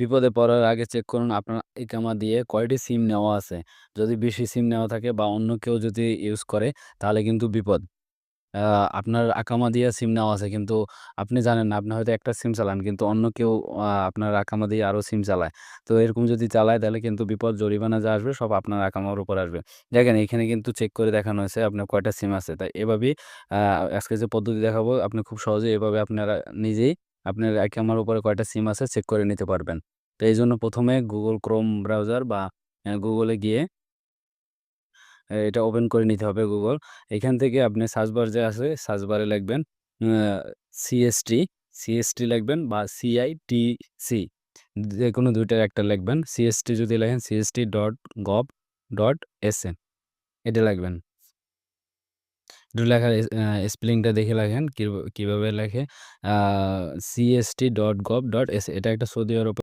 বিপদে পড়ার আগে চেক করুন আপনার ইকামা দিয়ে কয়টি সিম নেওয়া আছে। যদি বেশি সিম নেওয়া থাকে বা অন্য কেউ যদি ইউজ করে, তাহলে কিন্তু বিপদ। আপনার আকামা দিয়ে সিম নেওয়া আছে, কিন্তু আপনি জানেন না। আপনি হয়তো একটা সিম চালান, কিন্তু অন্য কেউ আপনার আকামা দিয়ে আরও সিম চালায়। তো এরকম যদি চালায়, তাহলে কিন্তু বিপদ জরিমানা যা আসবে, সব আপনার আকামার উপর আসবে। দেখেন, এখানে কিন্তু চেক করে দেখানো হয়েছে আপনার কয়টা সিম আছে। তাই এভাবেই আজকে যে পদ্ধতি দেখাবো, আপনি খুব সহজেই এভাবে আপনারা নিজেই আপনার আকামার উপরে কয়টা সিম আছে চেক করে নিতে পারবেন। তো এই জন্য প্রথমে গুগল ক্রোম ব্রাউজার বা গুগলে গিয়ে এটা ওপেন করে নিতে হবে গুগল এখান থেকে আপনি সার্চ বার যে আছে সার্চ বারে লিখবেন সিএসটি CST লিখবেন বা CITC যেকোনো ২ টার একটা লিখবেন। সিএসটি যদি লেখেন cst.gov.sn এটা লিখবেন। একটু লেখার স্পেলিংটা দেখে লেখেন কিভ কীভাবে লেখে। আ এস এটা একটা সৌদি আরব